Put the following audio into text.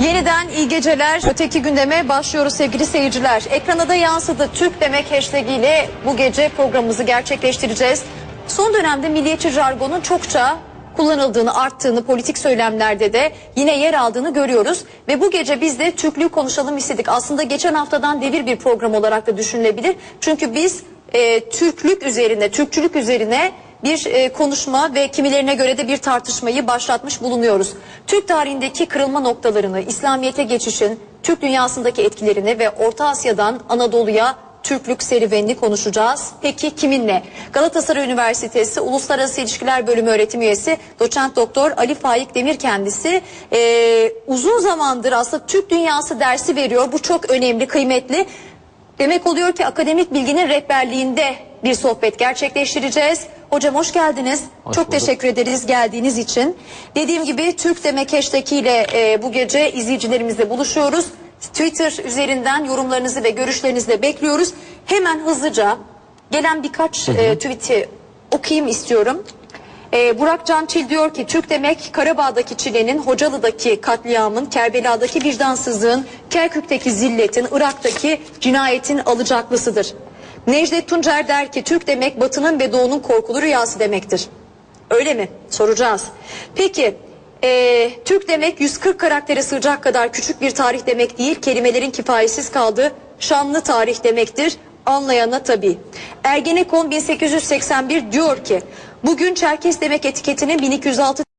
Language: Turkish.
Yeniden iyi geceler. Öteki gündeme başlıyoruz sevgili seyirciler. Ekrana da yansıdı. Türk demek hashtag ile bu gece programımızı gerçekleştireceğiz. Son dönemde milliyetçi jargonun çokça kullanıldığını, arttığını, politik söylemlerde de yine yer aldığını görüyoruz. Ve bu gece biz de Türklüğü konuşalım istedik. Aslında geçen haftadan devir bir program olarak da düşünülebilir. Çünkü biz e, Türklük üzerine, Türkçülük üzerine bir e, konuşma ve kimilerine göre de bir tartışmayı başlatmış bulunuyoruz. Türk tarihindeki kırılma noktalarını, İslamiyet'e geçişin, Türk dünyasındaki etkilerini ve Orta Asya'dan Anadolu'ya Türklük serüvenini konuşacağız. Peki kiminle? Galatasaray Üniversitesi Uluslararası İlişkiler Bölümü öğretim üyesi doçent doktor Ali Faik Demir kendisi e, uzun zamandır aslında Türk dünyası dersi veriyor. Bu çok önemli, kıymetli. Demek oluyor ki akademik bilginin rehberliğinde bir sohbet gerçekleştireceğiz. Hocam hoş geldiniz. Hoş Çok bulduk. teşekkür ederiz geldiğiniz için. Dediğim gibi Türk Demek hashtag ile e, bu gece izleyicilerimizle buluşuyoruz. Twitter üzerinden yorumlarınızı ve görüşlerinizi de bekliyoruz. Hemen hızlıca gelen birkaç e, tweet'i okuyayım istiyorum. E, Burak Cançil diyor ki Türk demek Karabağ'daki çilenin, Hocalı'daki katliamın, Kerbela'daki vicdansızlığın, Kerkük'teki zilletin, Irak'taki cinayetin alacaklısıdır. Necdet Tuncer der ki Türk demek batının ve doğunun korkulu rüyası demektir. Öyle mi? Soracağız. Peki e, Türk demek 140 karaktere sığacak kadar küçük bir tarih demek değil. Kelimelerin kifayetsiz kaldığı şanlı tarih demektir. Anlayana tabii. Ergenekon 1881 diyor ki bugün Çerkes demek etiketinin 1206